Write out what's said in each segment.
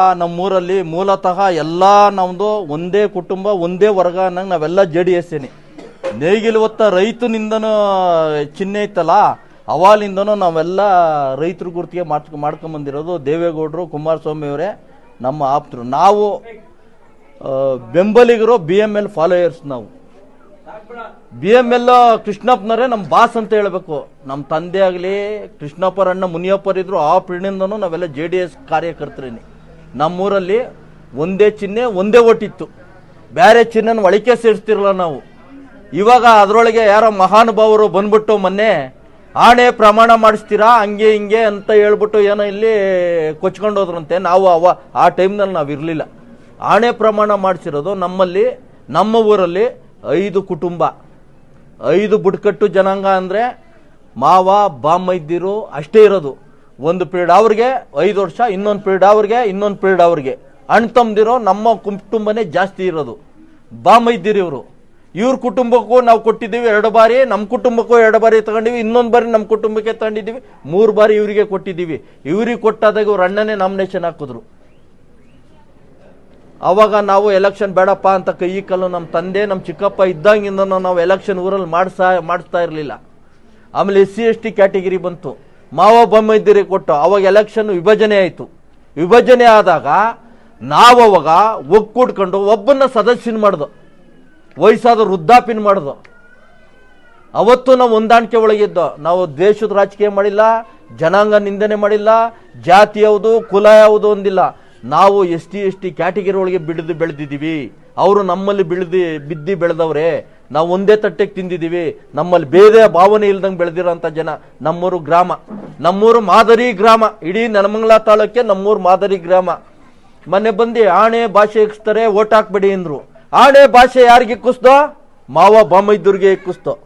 ನಮ್ಮೂರಲ್ಲಿ ಮೂಲತಃ ಎಲ್ಲ ನಮ್ದು ಒಂದೇ ಕುಟುಂಬ, ಒಂದೇ ವರ್ಗ ಅನ್ನಂಗೆ ನಾವೆಲ್ಲ ಜೆ ಡಿ ಎಸ್ ಏನಿ ನೇಗಿಲು ಹೊತ್ತ ರೈತನಿಂದನೂ ಚಿಹ್ನೆ ಇತ್ತಲ್ಲ ಅವಾಲಿಂದನೂ ನಾವೆಲ್ಲ ರೈತರ ಗುರುತಿಗೆ ಮಾಡ್ಕ, ಮಾಡ್ಕೊಂಬಂದಿರೋದು ದೇವೇಗೌಡರು, ಕುಮಾರಸ್ವಾಮಿ ಅವರೇ, ನಮ್ಮ ಆಪ್ತರು. ನಾವು ಬೆಂಬಲಿಗರು ಬಿ ಎಂ ಎಲ್ ಫಾಲೋಯರ್ಸ್ ನಾವು. ಬಿ ಎಂ ಎಲ್ ಕೃಷ್ಣಪ್ಪನವರೇ ನಮ್ಮ ಬಾಸ್ ಅಂತ ಹೇಳಬೇಕು. ನಮ್ಮ ತಂದೆ ಆಗಲಿ ಕೃಷ್ಣಪ್ಪರಣ್ಣ ಮುನಿಯಪ್ಪರಿದ್ರು ಆ ಪೀಳಿಂದನೂ ನಾವೆಲ್ಲ ಜೆ ಡಿ ಎಸ್ ಕಾರ್ಯಕರ್ತರೇನೆ. ನಮ್ಮೂರಲ್ಲಿ ಒಂದೇ ಚಿಹ್ನೆ, ಒಂದೇ ಒಟ್ಟಿತ್ತು ಬೇರೆ ಚಿಹ್ನೆನ ಒಳಿಕೆ ಸೇರಿಸ್ತಿರಲ್ಲ ನಾವು. ಇವಾಗ ಅದರೊಳಗೆ ಯಾರೋ ಮಹಾನುಭಾವರು ಬಂದ್ಬಿಟ್ಟು ಮೊನ್ನೆ ಆಣೆ ಪ್ರಮಾಣ ಮಾಡಿಸ್ತೀರಾ, ಹಂಗೆ ಹಿಂಗೆ ಅಂತ ಹೇಳ್ಬಿಟ್ಟು ಏನೋ ಇಲ್ಲಿ ಕೊಚ್ಕೊಂಡು ಹೋದ್ರಂತೆ. ನಾವು ಅವ, ಆ ಟೈಮ್ನಲ್ಲಿ ನಾವು ಇರಲಿಲ್ಲ. ಆಣೆ ಪ್ರಮಾಣ ಮಾಡಿಸಿರೋದು ನಮ್ಮಲ್ಲಿ, ನಮ್ಮ ಊರಲ್ಲಿ ಐದು ಕುಟುಂಬ. ಐದು ಬುಡಕಟ್ಟು ಜನಾಂಗ ಅಂದರೆ ಮಾವ ಬಾಮ್ಮೈದ್ದಿರು ಅಷ್ಟೇ ಇರೋದು. ಒಂದು ಪೀರಿಯಡ್ ಅವ್ರಿಗೆ, ಐದು ವರ್ಷ, ಇನ್ನೊಂದು ಪೀರಿಯಡ್ ಅವ್ರಿಗೆ, ಇನ್ನೊಂದು ಪೀರಿಯಡ್ ಅವ್ರಿಗೆ. ಅಣ್ಣ ತಮ್ಮದಿರೋ ನಮ್ಮ ಕುಟುಂಬನೇ ಜಾಸ್ತಿ ಇರೋದು. ಬಾಮೈದ್ದಿರು ಇವರು. ಇವ್ರ ಕುಟುಂಬಕ್ಕೂ ನಾವು ಕೊಟ್ಟಿದ್ದೀವಿ, ಎರಡು ಬಾರಿ ನಮ್ಮ ಕುಟುಂಬಕ್ಕೂ ಎರಡು ಬಾರಿ ತಗೊಂಡಿವಿ, ಇನ್ನೊಂದು ಬಾರಿ ನಮ್ಮ ಕುಟುಂಬಕ್ಕೆ ತಗೊಂಡಿದ್ದೀವಿ, ಮೂರು ಬಾರಿ ಇವರಿಗೆ ಕೊಟ್ಟಿದ್ದೀವಿ. ಇವ್ರಿಗೆ ಕೊಟ್ಟಾದಾಗ ಇವ್ರ ಅಣ್ಣನೇ ನಾಮಿನೇಷನ್ ಹಾಕಿದ್ರು. ಅವಾಗ ನಾವು ಎಲೆಕ್ಷನ್ ಬೇಡಪ್ಪ ಅಂತ ಕೈ ಕಲ್ಲು ನಮ್ಮ ತಂದೆ ನಮ್ಮ ಚಿಕ್ಕಪ್ಪ ಇದ್ದಂಗಿಂದ ನಾವು ಎಲೆಕ್ಷನ್ ಊರಲ್ಲಿ ಮಾಡಿಸ್ತಾ ಮಾಡಿಸ್ತಾ ಇರಲಿಲ್ಲ. ಆಮೇಲೆ S C S T category ಬಂತು. ಮಾವ ಬೊಮ್ಮಿದ್ದೀರಿ ಕೊಟ್ಟು ಅವಾಗ ಎಲೆಕ್ಷನ್ ವಿಭಜನೆ ಆಯಿತು. ವಿಭಜನೆ ಆದಾಗ ನಾವು ಅವಾಗ ಒಕ್ಕೂಡ್ಕೊಂಡು ಒಬ್ಬನ್ನ ಸದಸ್ಯನ ಮಾಡ್ದು. ವಯಸ್ಸಾದ ವೃದ್ಧಾಪಿನ ಮಾಡ್ದು. ಅವತ್ತು ನಾವು ಹೊಂದಾಣಿಕೆ ಒಳಗಿದ್ದೋ, ನಾವು ದೇಶದ ರಾಜಕೀಯ ಮಾಡಿಲ್ಲ, ಜನಾಂಗ ನಿಂದನೆ ಮಾಡಿಲ್ಲ, ಜಾತಿ ಯಾವುದು, ಕುಲ ಯಾವುದು ಒಂದಿಲ್ಲ ನಾವು S T S T category ಒಳಗೆ ಬಿಡಿದು ಬೆಳೆದಿದ್ದೀವಿ. ಅವರು ನಮ್ಮಲ್ಲಿ ಬಿಳಿದು ಬಿದ್ದಿ ಬೆಳೆದವ್ರೆ. ನಾವು ಒಂದೇ ತಟ್ಟೆಗೆ ತಿಂದಿದ್ದೀವಿ. ನಮ್ಮಲ್ಲಿ ಬೇರೆ ಭಾವನೆ ಇಲ್ದಂಗೆ ಬೆಳೆದಿರೋಂಥ ಜನ ನಮ್ಮೂರು ಗ್ರಾಮ. ನಮ್ಮೂರು ಮಾದರಿ ಗ್ರಾಮ. ಇಡೀ ನೆಲಮಂಗಲ ತಾಲೂಕೆ ನಮ್ಮೂರು ಮಾದರಿ ಗ್ರಾಮ. ಮೊನ್ನೆ ಬಂದು ಆಣೆ ಭಾಷೆ ಇಕ್ಸ್ತಾರೆ ಓಟ್ ಹಾಕ್ಬೇಡಿ ಅಂದ್ರು. ಆಣೆ ಭಾಷೆ ಯಾರಿಗೆ ಇಕ್ಕಿಸ್ದೋ ಮಾವ ಬಾಮೈದೂರಿಗೆ ಇಕ್ಕಿಸ್ತೋ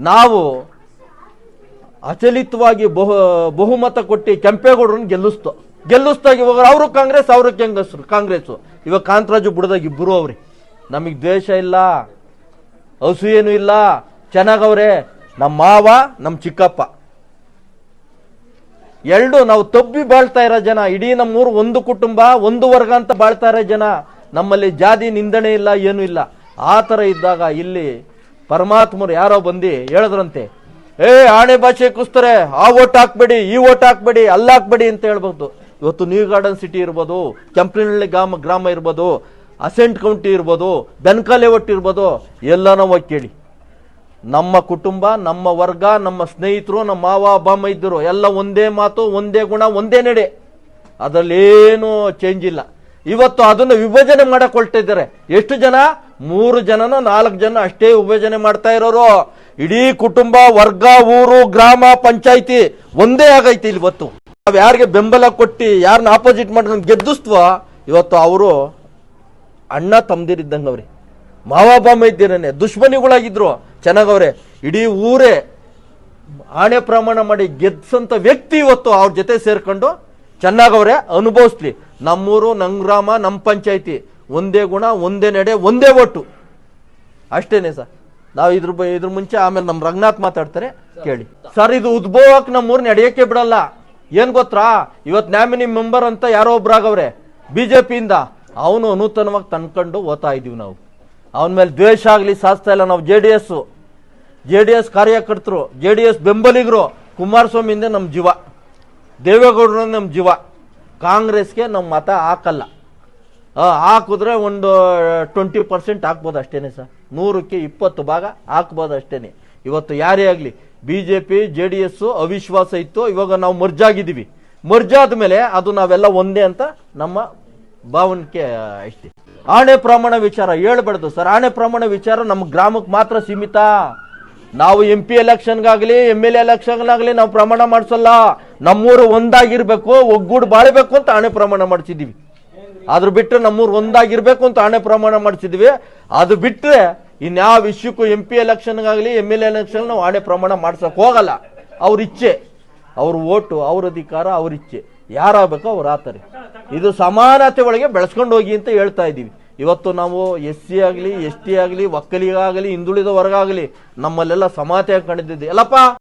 ನಾವು ಅಚಲಿತವಾಗಿ ಬಹು, ಬಹುಮತ ಕೊಟ್ಟು ಕೆಂಪೇಗೌಡರನ್ನ ಗೆಲ್ಲಿಸ್ತೋ. ಗೆಲ್ಲಿಸ್ದಾಗ ಇವಾಗ ಅವರು ಕಾಂಗ್ರೆಸ್ ಅವರು ಕೆಂಗಸ್ರು ಕಾಂಗ್ರೆಸ್ಸು. ಇವಾಗ ಕಾಂತರಾಜು ಬುಡದಾಗ ಇಬ್ಬರು ಅವ್ರಿ. ನಮಗೆ ದ್ವೇಷ ಇಲ್ಲ. ಹಸು ಏನು ಇಲ್ಲ. ಚೆನ್ನಾಗವ್ರೆ. ನಮ್ಮ ಮಾವ ನಮ್ಮ ಚಿಕ್ಕಪ್ಪ. ಎರಡು ನಾವು ತಬ್ಬಿ ಬಾಳ್ತಾ ಇರೋ ಜನ. ಇಡೀ ನಮ್ಮೂರು ಒಂದು ಕುಟುಂಬ, ಒಂದು ವರ್ಗ ಅಂತ ಬಾಳ್ತಾ ಇರೋ ಜನ. ನಮ್ಮಲ್ಲಿ ಜಾತಿ ನಿಂದನೆ ಇಲ್ಲ, ಏನೂ ಇಲ್ಲ. ಆ ಥರ ಇದ್ದಾಗ ಇಲ್ಲಿ ಪರಮಾತ್ಮರು ಯಾರೋ ಬಂದು ಹೇಳಿದ್ರಂತೆ, ಏ, ಆಣೆ ಭಾಷೆ ಕುಸ್ತಾರೆ, ಆ ಓಟ್ ಹಾಕ್ಬೇಡಿ, ಈ ಓಟ್ ಹಾಕ್ಬೇಡಿ ಅಲ್ಲಾಕ್ಬೇಡಿ ಅಂತ ಹೇಳ್ಬೋದು. ಇವತ್ತು ನ್ಯೂ ಗಾರ್ಡನ್ ಸಿಟಿ ಇರ್ಬೋದು, ಕೆಂಪನಹಳ್ಳಿ ಗ್ರಾಮ ಗ್ರಾಮ ಇರ್ಬೋದು. ಅಸೆಂಟ್ ಕೌಂಟಿ ಇರ್ಬೋದು ಬೆನ್ಕಾಲೆ ಒಟ್ಟು ಇರ್ಬೋದು, ಎಲ್ಲನೂ ಹೋಗಿ ಕೇಳಿ. ನಮ್ಮ ಕುಟುಂಬ, ನಮ್ಮ ವರ್ಗ, ನಮ್ಮ ಸ್ನೇಹಿತರು, ನಮ್ಮ ಮಾವ ಬಾಮ ಇದ್ದರು, ಎಲ್ಲ ಒಂದೇ ಮಾತು, ಒಂದೇ ಗುಣ, ಒಂದೇ ನಡೆ. ಅದರಲ್ಲೇನು ಚೇಂಜ್ ಇಲ್ಲ. ಇವತ್ತು ಅದನ್ನು ವಿಭಜನೆ ಮಾಡಕ್ ಹೊರಟಿದ್ದಾರೆ. ಎಷ್ಟು ಜನ? ಮೂರು ಜನನ, ನಾಲ್ಕು ಜನ ಅಷ್ಟೇ ವಿಭಜನೆ ಮಾಡ್ತಾ ಇರೋರು. ಇಡೀ ಕುಟುಂಬ, ವರ್ಗ, ಊರು, ಗ್ರಾಮ, ಪಂಚಾಯಿತಿ ಒಂದೇ ಆಗೈತಿ ಇವತ್ತು. ನಾವು ಯಾರಿಗೆ ಬೆಂಬಲ ಕೊಟ್ಟು ಯಾರನ್ನ ಆಪೋಸಿಟ್ ಮಾಡ್ಕೊಂಡು ಗೆದ್ದಿಸ್ತ್ವ, ಇವತ್ತು ಅವರು ಅಣ್ಣ ತಮ್ದಿರಿದ್ದಂಗೆ ಅವ್ರಿ ಮಾವ ಬಾಮ ಇದ್ದೀರೇನೆ ದುಶ್ಮನಿಗಳಾಗಿದ್ರು. ಚೆನ್ನಾಗವ್ರೆ, ಇಡೀ ಊರೇ ಆಣೆ ಪ್ರಮಾಣ ಮಾಡಿ ಗೆದ್ಸಂತ ವ್ಯಕ್ತಿ ಇವತ್ತು ಅವ್ರ ಜೊತೆ ಸೇರ್ಕೊಂಡು ಚೆನ್ನಾಗವ್ರೆ, ಅನುಭವಿಸ್ಲಿ. ನಮ್ಮೂರು ನಮ್ಮ ಗ್ರಾಮ ನಮ್ಮ ಪಂಚಾಯತಿ, ಒಂದೇ ಗುಣ, ಒಂದೇ ನಡೆ, ಒಂದೇ ಒಟ್ಟು. ಅಷ್ಟೇನೆ ಸರ್. ನಾವು ಇದ್ರ ಇದ್ರ ಮುಂಚೆ ಆಮೇಲೆ ನಮ್ಮ ರಂಗನಾಥ್ ಮಾತಾಡ್ತಾರೆ, ಕೇಳಿ. ಸರ್, ಇದು ಉದ್ಭವಕ್ಕೆ ನಮ್ಮೂರು ನಡೆಯಕ್ಕೆ ಬಿಡಲ್ಲ. ಏನ್ ಗೊತ್ತಾ? ಇವತ್ತು ನ್ಯಾಮಿನಿ ಮೆಂಬರ್ ಅಂತ ಯಾರೋ ಒಬ್ರಾಗವ್ರೆ, ಬಿಜೆಪಿಯಿಂದ. ಅವನು ನೂತನವಾಗಿ ತಂದ್ಕೊಂಡು ಓದ್ತಾ ಇದೀವಿ ನಾವು. ಅವನ ಮೇಲೆ ದ್ವೇಷ ಆಗಲಿ ಸಾಧಿಸ್ತಾ ಇಲ್ಲ. ನಾವು J D S, J D S ಕಾರ್ಯಕರ್ತರು, ಜೆ ಡಿ ಎಸ್ ಬೆಂಬಲಿಗರು, ಕುಮಾರಸ್ವಾಮಿಯಿಂದ ನಮ್ಮ ಜೀವ ದೇವೇಗೌಡರು ನಮ್ಮ ಜೀವ. ಕಾಂಗ್ರೆಸ್ಗೆ ನಮ್ಮ ಮತ ಹಾಕಲ್ಲ. ಹಾಕಿದ್ರೆ ಒಂದು ಟ್ವೆಂಟಿ ಪರ್ಸೆಂಟ್ ಹಾಕ್ಬೋದು ಅಷ್ಟೇನೆ ಸರ್. ನೂರಕ್ಕೆ ಇಪ್ಪತ್ತು ಭಾಗ ಹಾಕ್ಬೋದು ಅಷ್ಟೇನೆ. ಇವತ್ತು ಯಾರೇ ಆಗಲಿ, B J P, J D S ಅವಿಶ್ವಾಸ ಇತ್ತು. ಇವಾಗ ನಾವು ಮರ್ಜಾಗಿದ್ದೀವಿ. ಮರ್ಜಾದ ಮೇಲೆ ಅದು ನಾವೆಲ್ಲ ಒಂದೇ ಅಂತ ನಮ್ಮ ಭಾವನಿಕೆ ಅಷ್ಟೇ ಆಣೆ ಪ್ರಮಾಣ ವಿಚಾರ, ಹೇಳ್ಬಾರ್ದು ಸರ್. ಆಣೆ ಪ್ರಮಾಣ ವಿಚಾರ ನಮ್ಮ ಗ್ರಾಮಕ್ಕೆ ಮಾತ್ರ ಸೀಮಿತ. ನಾವು ಎಂ ಪಿ ಎಲೆಕ್ಷನ್ಗಾಗಲಿ ಎಂ ಎಲ್ ಎಲೆಕ್ಷನ್ಗಾಗಲಿ ನಾವು ಪ್ರಮಾಣ ಮಾಡಿಸಲ್ಲ. ನಮ್ಮೂರು ಒಂದಾಗಿರ್ಬೇಕು, ಒಗ್ಗೂಡು ಬಾಳ್ಬೇಕು ಅಂತ ಆಣೆ ಪ್ರಮಾಣ ಮಾಡಿಸಿದ್ದೀವಿ. ಅದ್ರ ಬಿಟ್ಟರೆ ನಮ್ಮೂರು ಒಂದಾಗಿರ್ಬೇಕು ಅಂತ ಆಣೆ ಪ್ರಮಾಣ ಮಾಡಿಸಿದ್ವಿ ಅದು ಬಿಟ್ಟರೆ ಇನ್ಯಾವ ವಿಷಯಕ್ಕೂ ಎಂ ಪಿ ಎಲೆಕ್ಷನ್ಗಾಗಲಿ ಎಂ ಎಲ್ ಎಲೆಕ್ಷನ್ ನಾವು ಆಣೆ ಪ್ರಮಾಣ ಮಾಡ್ಸಕ್ ಹೋಗಲ್ಲ. ಅವ್ರ ಇಚ್ಛೆ ಅವ್ರ ಓಟು, ಅವ್ರ ಅಧಿಕಾರ ಅವ್ರ ಇಚ್ಛೆ ಯಾರಾಗಬೇಕೋ ಅವ್ರು ಆತಾರೆ. ಇದು ಸಮಾನತೆ ಒಳಗೆ ಬೆಳೆಸ್ಕೊಂಡು ಹೋಗಿ ಅಂತ ಹೇಳ್ತಾ ಇದ್ದೀವಿ. ಇವತ್ತು ನಾವು ಎಸ್ ಸಿ ಆಗಲಿ, ಎಸ್ ಟಿ ಆಗಲಿ, ಒಕ್ಕಲಿಗಾಗಲಿ ಹಿಂದುಳಿದ ವರ್ಗ ಆಗಲಿ ನಮ್ಮಲ್ಲೆಲ್ಲ ಸಮಾನತೆ ಕಂಡಿದ್ದೀವಿ ಎಲ್ಲಪ್ಪ!